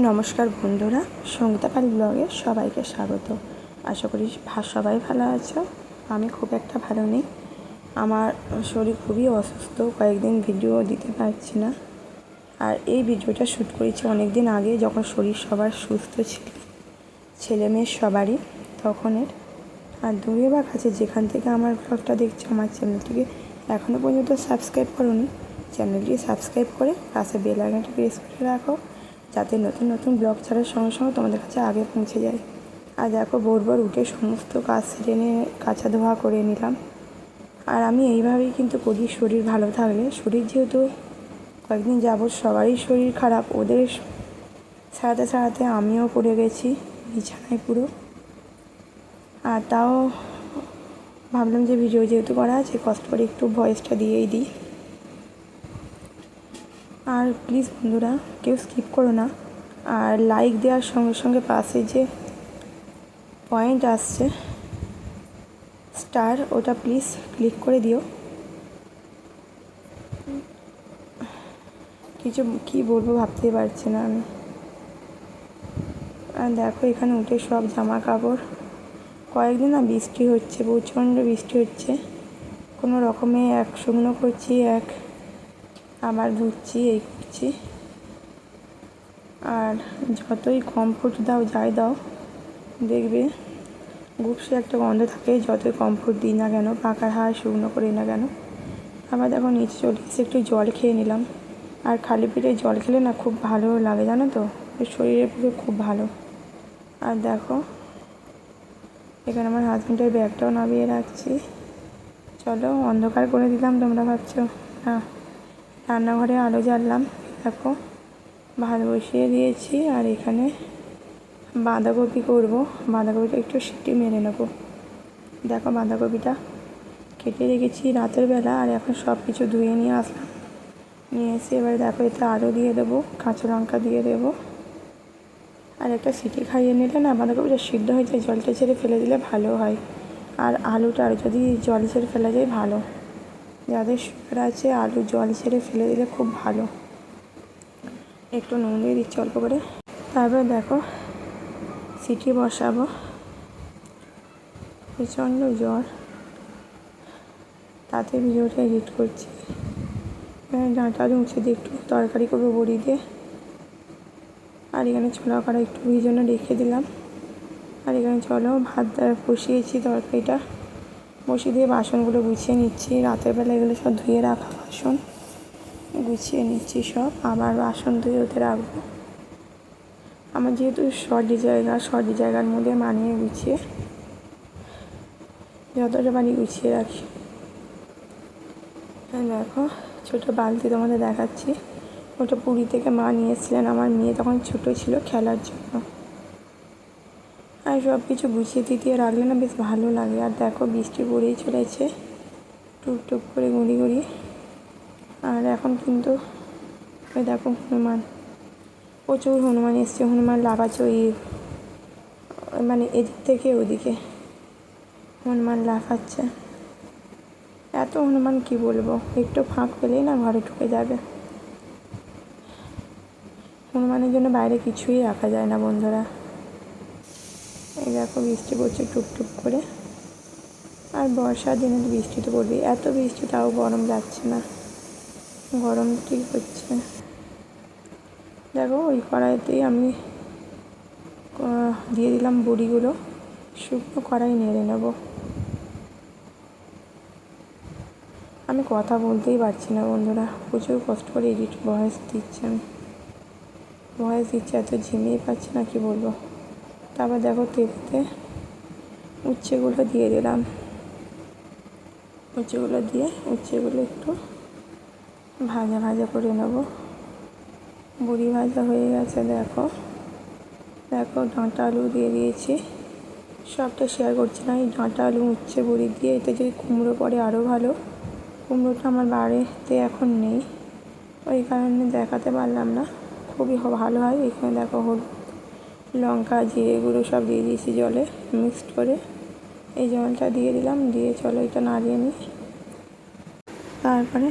নমস্কার বন্ধুরা সঙ্গীতাপাল ব্লগে সবাইকে স্বাগত। আশা করি সবাই ভালো আছো, আমি খুব একটা ভালো নেই। আমার শরীর খুবই অসুস্থ, কয়েকদিন ভিডিও দিতে পারছি না। আর এই ভিডিওটা শ্যুট করেছি অনেক দিন আগে, যখন শরীর সবার সুস্থ ছিল। ছেলে মেয়ের সবারই, তখনের। আর দূরে বা কাছে যেখান থেকে আমার ব্লগটা দেখছ, আমার চ্যানেলটিকে এখনও পর্যন্ত সাবস্ক্রাইব করোনি চ্যানেলটি সাবস্ক্রাইব করে পাশে বেল আইকনটি প্রেস করে রাখো। যাতে নতুন নতুন ব্লগ ছাড়ার সঙ্গে সঙ্গে তোমাদের কাছে আগে পৌঁছে যায়। আর দেখো ভোর ভোর উঠে সমস্ত কাজ সেরে নিয়ে কাঁচা ধোয়া করে নিলাম। আর আমি এইভাবেই কিন্তু করি শরীর ভালো থাকলে। শরীর যেহেতু কয়েকদিন যাবৎ সবারই শরীর খারাপ, ওদের সারাতে সারাতে আমিও পড়ে গেছি, বিছানায় পুরো। আর তাও ভাবলাম যে ভিডিও যেহেতু করা আছে, কষ্ট করে একটু ভয়েসটা দিয়েই দিই। আর প্লিজ বন্ধুরা, কেউ স্কিপ করো না। আর লাইক দেওয়ার সঙ্গে সঙ্গে পাশে যে পয়েন্ট আসছে স্টার ওটা প্লিজ ক্লিক করে দিও। কিছু কি বলব ভাবতেই পারছি না আমি। আর দেখো এখানে উঠে সব জামা কাপড়। কয়েকদিন না বৃষ্টি হচ্ছে, প্রচণ্ড বৃষ্টি হচ্ছে। কোনো রকমে এক শুকনো করছি, এক আবার ধুচ্ছি, এই করছি। আর যতই কমফোর্ট দাও, যাই দাও, দেখবে গুপসে একটা গন্ধ থাকে, যতই কমফোর্ট দিই না কেন পাকার হাড় শুকনো করি না কেন। আবার দেখো নিচে চলে এসে একটু জল খেয়ে নিলাম। আর খালি পেটে জল খেলে না খুব ভালো লাগে, জানো তো? শরীরের পক্ষে খুব ভালো। আর দেখো, এখানে আমার হাজব্যান্ডের ব্যাগটাও নামিয়ে রাখছি। চলো, অন্ধকার করে দিলাম, তোমরা ভাবছ। না। রান্নাঘরে আলো জ্বাললাম দেখো, ভাত বসিয়ে দিয়েছি আর এখানে বাঁধাকপি করব। বাঁধাকপিটা একটু সিটি মেরে নেব। দেখো, বাঁধাকপিটা কেটে রেখেছি রাতের বেলা আর এখন সব কিছু ধুয়ে নিয়ে আসলাম। নিয়ে এসে এবার দেখো, এতে আলু দিয়ে দেবো, কাঁচা লঙ্কা দিয়ে দেবো। আর একটা সিটি খাইয়ে নিলে না, বাঁধাকপিটা সিদ্ধ হয়ে যায়, জলটা ছেড়ে ফেলে দিলে ভালো হয়। আর আলুটা আর যদি জল ছেড়ে ফেলা যায়, ভালো। যাদের সুগার আছে, আলু জল ছেড়ে ফেলে দিলে খুব ভালো। একটু নুন দিয়ে দিচ্ছি অল্প করে। তারপর দেখো, সিটি বসাবো। প্রচণ্ড জ্বর। তাতে ভিডিওটা এডিট করছি। ডাঁটা মুছে দিয়ে একটু তরকারি করব বড়ি দিয়ে। আর এখানে ছোলা করা একটু জন্য রেখে দিলাম। আর এখানে চলো ভাত বসিয়েছি তরকারিটা। বসিয়ে দিয়ে বাসনগুলো গুছিয়ে নিচ্ছি। রাতের বেলা এগুলো সব ধুয়ে রাখা বাসন। গুছিয়ে নিচ্ছি সব। আবার বাসন ধুয়ে ওতে রাখব। আমার যেহেতু শর্টি জায়গা, শর্টি জায়গার মধ্যে মানিয়ে গুছিয়ে, যতটা পারি গুছিয়ে রাখি। হ্যাঁ দেখো, ছোটো বালতি তোমাদের দেখাচ্ছি। ওটা পুরী থেকে মা নিয়ে এসেছিলেন। আমার মেয়ে তখন ছোটো ছিল খেলার জন্য। আর সব কিছু গুছিয়ে দিতে রাখলে না বেশ ভালো লাগে। আর দেখো, বৃষ্টি পড়েই চলেছে। টুক টুক করে গুঁড়ি গুঁড়ি আর এখন কিন্তু ওই দেখো হনুমান। প্রচুর হনুমান এসছে। হনুমান লাফাচ্ছে ওই মানে এদিক থেকে ওদিকে। হনুমান লাফাচ্ছে। এত হনুমান কি বলব? একটু ফাঁক পেলেই না ঘরে ঢুকে যাবে। হনুমানের জন্য বাইরে কিছুই রাখা যায় না বন্ধুরা। এই দেখো বৃষ্টি পড়ছে টুপটুপ করে। আর বর্ষার দিনে তো বৃষ্টি তো পড়বেই। এত বৃষ্টি, তাও গরম যাচ্ছে না। গরম ঠিক হচ্ছে? দেখো, ওই কড়াইতেই আমি দিয়ে দিলাম বড়িগুলো। শুকনো কড়াই নেড়ে নেব। আমি কথা বলতেই পারছি না বন্ধুরা। প্রচুর কষ্ট করে এডিট ভয়েস দিচ্ছি আমি ভয়েস দিচ্ছি, এত ঝিমিয়ে পাচ্ছি না, কি বলব? তারপর দেখো তেলতে উচ্ছেগুলো দিয়ে দিলাম। উচ্ছেগুলো দিয়ে উচ্ছেগুলো একটু ভাজা ভাজা করে নেব। বুড়ি ভাজা হয়ে গেছে, দেখো। দেখো, ডাঁটা আলু দিয়ে দিয়েছি। সবটা শেয়ার করছি না, এই ডাঁটা আলু, উচ্ছে, বড়ি দিয়ে। এতে যদি কুমড়ো পড়ে আরও ভালো। কুমড়োটা আমার বাড়িতে এখন নেই। ওই কারণে দেখাতে পারলাম না। খুবই ভালো হয়। এখানে দেখো হলুদ লঙ্কা, জিরে গুঁড়ো সব দিয়ে দিয়েছি জলে মিক্সড করে। এই জলটা দিয়ে দিলাম, দিয়ে চলো এটা নাড়িয়ে নিই। তারপরে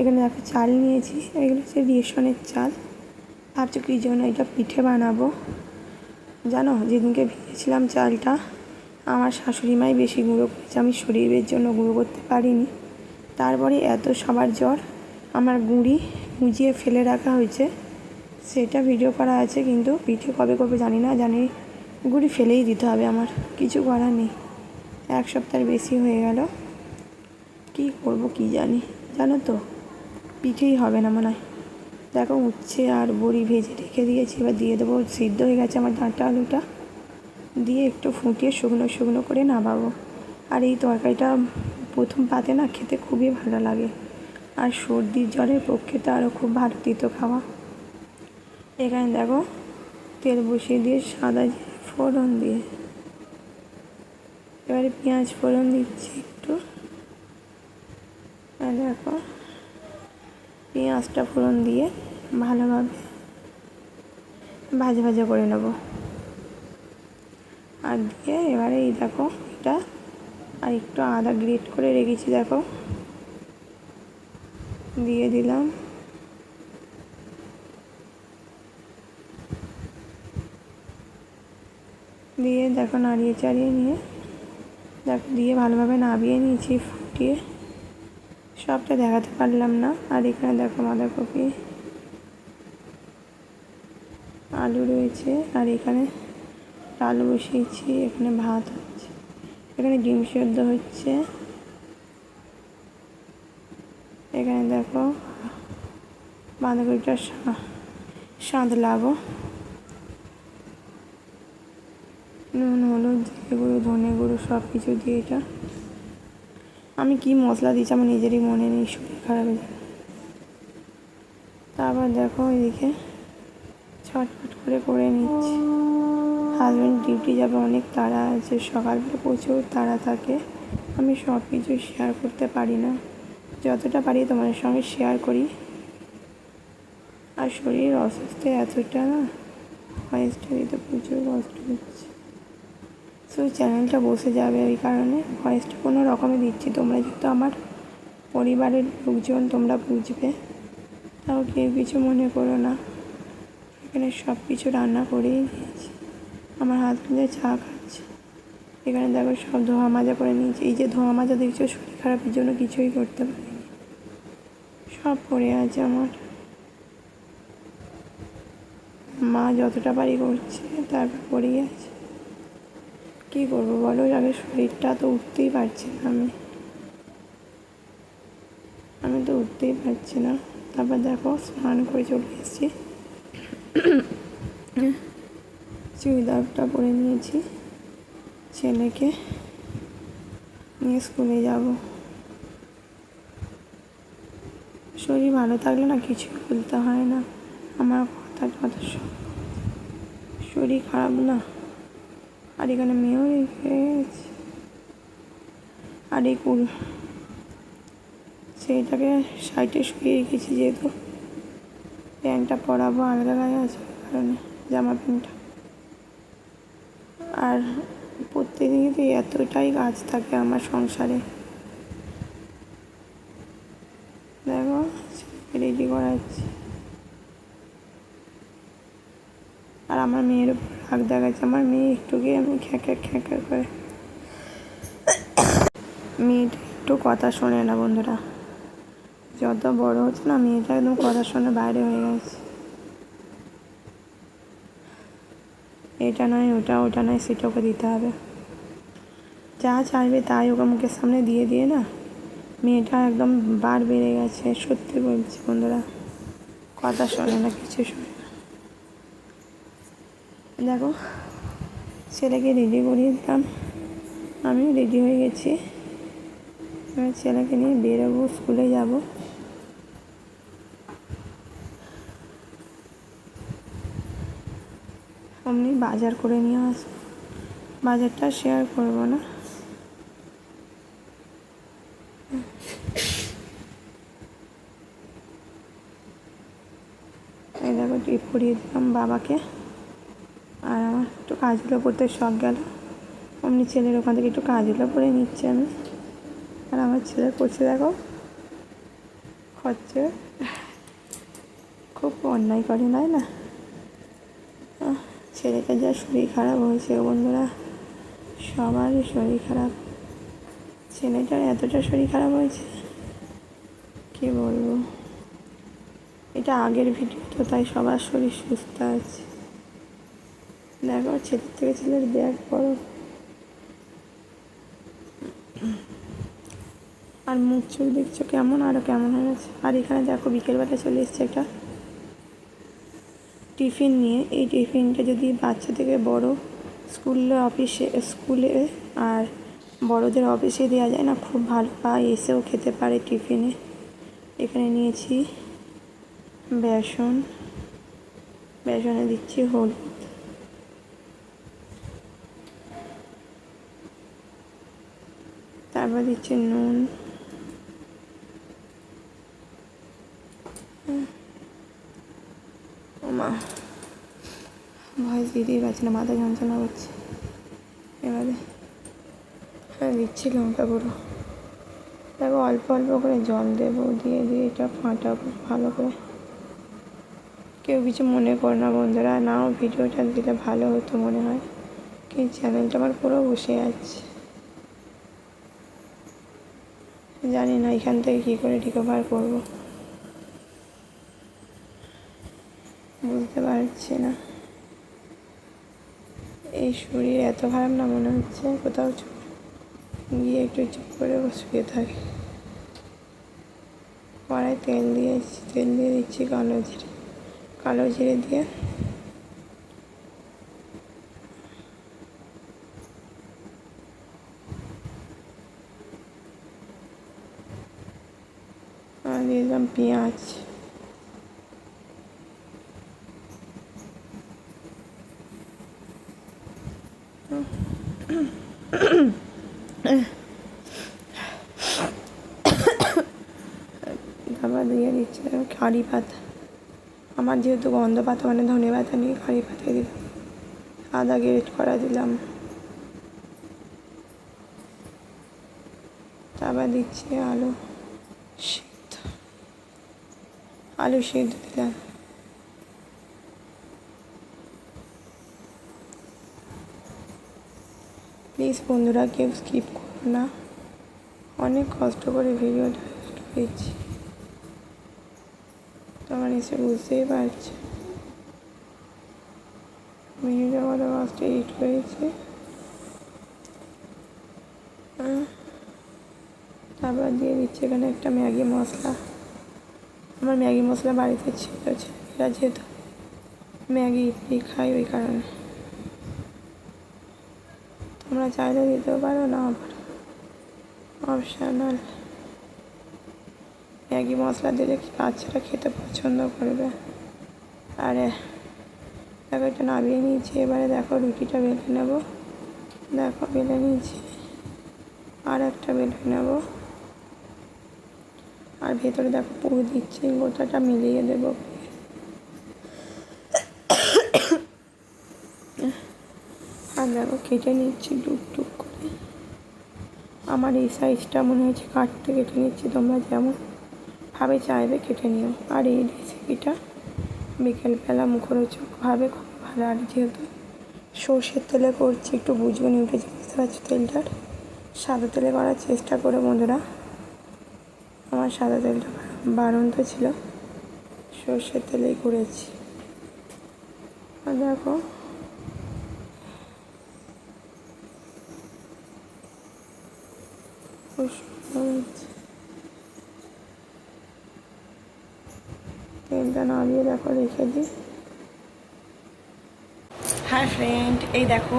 এখানে একটা চাল নিয়েছি, এগুলো হচ্ছে রেশনের চাল। ভাবছ কী জন্য এটা পিঠে বানাবো? জানো, যেদিনকে ভিজেছিলাম চালটা, আমার শাশুড়ি মাই বেশি গুঁড়ো করেছে, আমি শরীরের জন্য গুঁড়ো করতে পারিনি। তারপরে এত সবার জ্বর, আমার গুঁড়ি গুঁজিয়ে ফেলে রাখা হয়েছে। সেটা ভিডিও করা আছে, কিন্তু পিঠে কবে কবে জানি না, জানি গুঁড়ি ফেলেই দিতে হবে আমার, কিছু করার নেই। এক সপ্তাহের বেশি হয়ে গেল, কী করব কী জানি, জানো তো? পিঠেই হবে না মনে হয়। দেখো উচ্ছে আর বড়ি ভেজে রেখে দিয়েছি, এবার দিয়ে দেবো, সিদ্ধ হয়ে গেছে আমার ডাঁটা আলুটা। দিয়ে একটু ফুটিয়ে শুকনো শুকনো করে নামাবো। আর এই তরকারিটা প্রথম পাতে না খেতে খুবই ভালো লাগে। আর সর্দির জ্বরের পক্ষে তো আরও খুব ভালো দিত খাওয়া। এখানে দেখো, তেল বসিয়ে দিয়ে সাদা জিরে ফোড়ন দিয়ে। এবারে পেঁয়াজ ফোড়ন দিচ্ছি একটু। আর দেখো, পেঁয়াজটা ফোড়ন দিয়ে ভালোভাবে ভাজা ভাজা করে নেব। আর দিয়ে এবারে এই দেখো, এটা আর একটু আদা গ্রেট করে রেখেছি, দেখো। দিয়ে দিলাম দিয়ে দেখো নাড়িয়ে চাড়িয়ে নিয়ে, দেখো দিয়ে ভালোভাবে নাবিয়ে নিয়েছি ফুটিয়ে। সবটা দেখাতে পারলাম না। আর এখানে দেখো বাঁধাকপি, আলু রয়েছে। আর এখানে আলু বসিয়েছি, এখানে ভাত হচ্ছে, এখানে ডিম সেদ্ধ হচ্ছে। এখানে দেখো বাঁধাকপিটা সাঁতলাবো নুন, হলুদ জিরে গুঁড়ো, ধনে গুঁড়ো সব কিছু দিয়ে এটা। আমি কি মশলা দিয়েছি আমার নিজেরই মনে নেই, শরীর খারাপ হয়ে তারপর দেখো ওইদিকে ছটফট করে করে নিচ্ছি। হাজব্যান্ড ডিউটি যাবে, অনেক তাড়া আছে। সকালবেলা প্রচুর তাড়া থাকে। আমি সব কিছু শেয়ার করতে পারি না। যতটা পারি তোমাদের সঙ্গে শেয়ার করি। আর শরীর অসুস্থ এতটা না? ভয়েসটা প্রচুর কষ্ট হচ্ছে। সো চ্যানেলটা বসে যাবে ওই কারণে ভয়েসটা কোনো রকমে দিচ্ছি। তোমরা যেহেতু আমার পরিবারের লোকজন, তোমরা বুঝবে। তাও কেউ কিছু মনে করো না। এখানে সব কিছু রান্না করেই দিয়েছি। আমার হাজব্যান্ডে চা খাচ্ছে। এখানে দেখো সব ধোয়া মাজা করে নিয়েছি। এই যে ধোয়া মাজা দেখছ, শরীর খারাপের জন্য কিছুই করতে পারিনি। সব পড়ে আছে আমার। মা যতটা পারি করছে, তারপর পড়েই আছে। কী করব বলো? আগে শরীরটা তো উঠতেই পারছি না আমি। আমি তো উঠতেই পারছি না। তারপর দেখো, স্নান করে চলে এসেছি। চুড়িদারটা পরে নিয়েছি ছেলেকে। নিয়ে স্কুলে যাব। শরীর ভালো থাকলে না কিছু বলতে হয় না। আমার কথা কথা শরীর খারাপ না। আর এখানে মেয়েও রেখে আর এই কুল সেইটাকে সাইডে শুয়ে রেখেছি যেহেতু। প্যান্টটা পরাবো আলগা গায়ে আছে কারণে, জামা প্যান্টটা। আর প্রত্যেকদিনই তো এতটাই কাজ থাকে আমার সংসারে। দেখো রেডি করাচ্ছি। আর আমার মেয়ের উপর রাগ দেখাচ্ছে। আমার মেয়ে একটু গিয়ে আমি খ্যাঁকা খ্যাঁকা করে। মেয়েটা একটু কথা শোনে না বন্ধুরা। যত বড় হচ্ছে না, মেয়েটা একদম কথা শোনে, বাইরে হয়ে গেছে। এটা নয়, ওটা ওটা নয়, সেটা ওকে দিতে হবে। যা চাইবে তাই ওকে মুখের সামনে দিয়ে দিয়ে না, মেয়েটা একদম বার বেড়ে গেছে, সত্যি বলছি বন্ধুরা। কথা শোনে না, কিছু শোনে দেখো, ছেলেকে রেডি করিয়ে দিতাম আমি রেডি হয়ে গেছি। এবার ছেলেকে নিয়ে বেরোবো, স্কুলে যাব। অমনি বাজার করে নিয়ে আসব বাজারটা শেয়ার করব না। এই দেখো টিপ করিয়ে দিলাম বাবাকে। একটু কাজগুলো পড়তে শখ গেল। অমনি ছেলের ওখান থেকে একটু কাজগুলো পরে নিচ্ছি আমি। আর আমার ছেলে করছে দেখো, খরচে। খুব অন্যায় করে নাই না? ছেলেটার যা শরীর খারাপ হয়েছে বন্ধুরা, সবারই শরীর খারাপ। ছেলেটার এতটা শরীর খারাপ হয়েছে, কি বলব? এটা আগের ভিডিও তো, তাই সবার শরীর সুস্থ আছে। দেখো, ছেলের থেকে ছেলের ব্যাগ বড় আর মুখ চোখ দেখছ কেমন? আরও কেমন হয়ে গেছে? আর এখানে দেখো বিকেলবেলা চলে এসছে একটা টিফিন নিয়ে। এই টিফিনটা যদি বাচ্চা থেকে বড় স্কুলে, অফিসে, স্কুলে আর বড়দের অফিসে দেওয়া যায় না, খুব ভালো বা এসেও খেতে পারে টিফিনে। এখানে নিয়েছি বেসন। বেসনে দিচ্ছি হলুদ। তারপর দিচ্ছি নুন। মা ভয়েস দিতেই পারছি না, মাথা যন্ত্রণা করছে। এবারে হ্যাঁ দিচ্ছি লঙ্কা গুঁড়ো। দেখো অল্প অল্প করে জল দেবো, দিয়ে দিয়ে এটা ফাটাবো ভালো করে। কেউ কিছু মনে করো না বন্ধুরা, নাও ভিডিওটা দিলে ভালো হতো মনে হয়। কি চ্যানেলটা আমার পুরো বসে আছে। জানি না, এখান থেকে কী করে রিকভার করব? বুঝতে পারছি না। এই শরীর এত খারাপ না মনে হচ্ছে? কোথাও চুপ গিয়ে একটু চুপ করে শুয়ে থাকি। কড়াই তেল দিয়েছি তেল দিয়ে দিচ্ছি কালো জিরে। কালো জিরে দিয়ে আর দিয়ে দিলাম পেঁয়াজ তারপর দিয়ে দিচ্ছে কারি পাতা আমার যেহেতু গন্ধ পাতা মানে ধনে পাতা নিয়ে কারি পাতা দিলাম আদা গ্রেট করা দিলাম তারপর দিচ্ছি আলু আলু সিদ্ধ দিলাম। প্লিজ বন্ধুরা কেউ স্কিপ করো না। অনেক কষ্ট করে ভিডিওটা দিচ্ছি তোমরা নিশ্চয়ই বুঝতেই পারছ। ভিডিওটা কত কষ্ট এডিট আহ, তারপর দিয়ে দিচ্ছি এখানে একটা ম্যাগি মশলা। আমার ম্যাগি মশলা বাড়িতে ছিল ছেলেরা যেহেতু ম্যাগি ইপি খাই ওই কারণে। তোমরা চাইলে দিতেও পারো না পারো। অপশনাল ম্যাগি মশলা দিলে কি বাচ্চারা খেতে পছন্দ করবে? আরে, দেখো এটা নামিয়ে নিয়েছি, এবারে দেখো রুটিটা বেলে নেব। দেখো, বেলে নিয়েছি। আর একটা বেলে নেব। আর ভেতরে দেখো পুরো দিচ্ছি, গোটাটা মিলিয়ে দেবো। আর দেখো কেটে নিচ্ছি টুক টুক করে। আমার এই সাইজটা মনে হচ্ছে কাটতে কেটে নিচ্ছি, তোমরা যেমন ভাবে চাইবে কেটে নিও। আর এই রেসিপিটা বিকেলবেলা মুখরোচকভাবে খুব ভালো। আর যেহেতু সর্ষের তেলে করছি, একটু বুঝগুনি উঠেছে বুঝতে পারছ তেলটার? সাদা তেলে করার চেষ্টা করে বন্ধুরা। আমার সাদা তেলটা বারন্ত ছিল। সর্ষের তেলেই করেছি। আর দেখো। তেলটা নামিয়ে দেখো, রেখে দিই। হাই ফ্রেন্ড এই দেখো,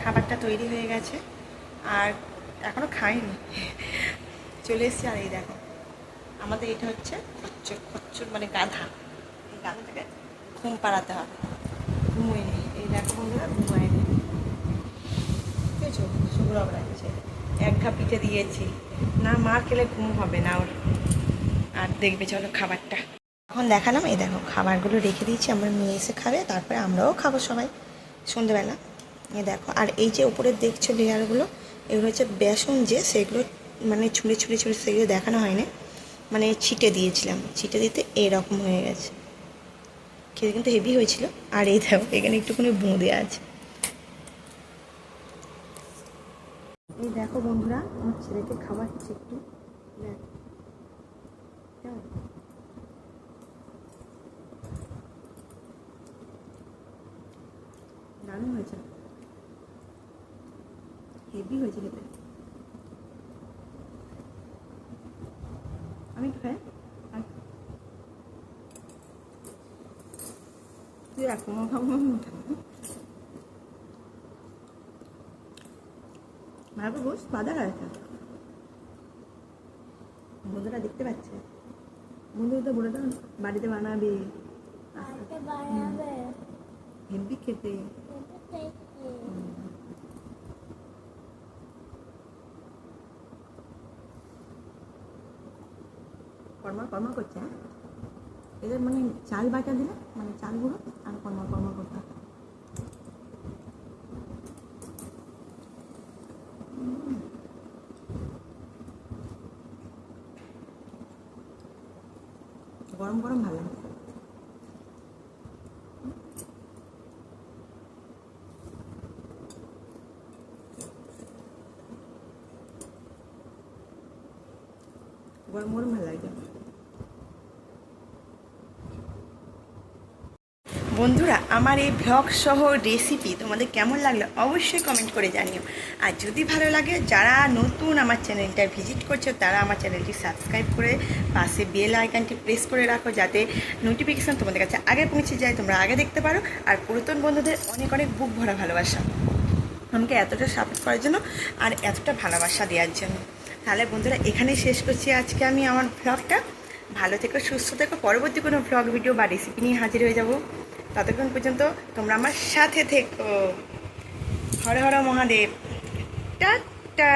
খাবারটা তৈরি হয়ে গেছে। আর এখনও খাইনি। চলে এসেছি আর এই দেখো। আমাদের এটা হচ্ছে খচ্চর খচ্চর মানে গাধা। এই গাধাটাকে ঘুম পাড়াতে হবে। ঘুমোয় এই দেখো বন্ধুরা, ঘুমোয় লাগছে এক ঘা পিঠে দিয়েছি। না, মার খেলে ঘুম হবে না ওর। আর দেখবে চলো খাবারটা। এখন দেখালাম, এই দেখো খাবারগুলো রেখে দিয়েছি। আমার মেয়ে এসে খাবে, তারপরে আমরাও খাব সবাই সন্ধেবেলা। এ দেখো, আর এই যে উপরে দেখছ লেয়ারগুলো এগুলো হচ্ছে বেসন যে, সেগুলো মানে ছুঁড়ে ছুঁড়ে ছুঁড়ে সেগুলো দেখানো হয়নি। মানে ছিটে দিয়েছিলাম। ছিটে দিতে এরকম হয়ে গেছে। খেতে কিন্তু হেভি হয়েছিল। আর এই দেখো, এখানে একটুখানি বোঁদে আছে। এই দেখো বন্ধুরা, আমার ছেলেকে খাবার খাওয়াচ্ছি একটু? দারুণ হয়েছে। হেভি হয়েছে খেতে। আমি আর তুই এখন খাব ভালো বস বাদা খাচ্ছে বন্ধুরা দেখতে পাচ্ছে। বন্ধুরা তো বলে দাও বাড়িতে বানাবে। আজকে খেতে। কর্মা কর্ম করছে হ্যাঁ? এদের মানে চাল বাটা দিলে মানে চাল গুঁড়ো আর কর্ম কর্মা করতে। গরম গরম ভালো লাগে গরম গরম ভালো লাগে বন্ধুরা, আমার এই ভ্লগ সহ রেসিপি তোমাদের কেমন লাগল অবশ্যই কমেন্ট করে জানিও। আর যদি ভালো লাগে, যারা নতুন আমার চ্যানেলটা ভিজিট করছ, তারা আমার চ্যানেলটি সাবস্ক্রাইব করে পাশে বেল আইকনটি প্রেস করে রাখো, যাতে নোটিফিকেশান তোমাদের কাছে আগে পৌঁছে যায়, তোমরা আগে দেখতে পারো। আর পুরাতন বন্ধুদের অনেক অনেক বুক ভরা ভালোবাসা। আমাকে এতটা সাপোর্ট করার জন্য আর এতটা ভালোবাসা দেওয়ার জন্য। তাহলে বন্ধুরা, এখানেই শেষ করছি আজকে আমি আমার ভ্লগটা ভালো থেকো, সুস্থ থেকো। পরবর্তী কোনো ভ্লগ ভিডিও বা রেসিপি নিয়ে হাজির হয়ে যাব। ততক্ষণ পর্যন্ত তোমরা আমার সাথে থেকো। হর হর মহাদেব। টাটা।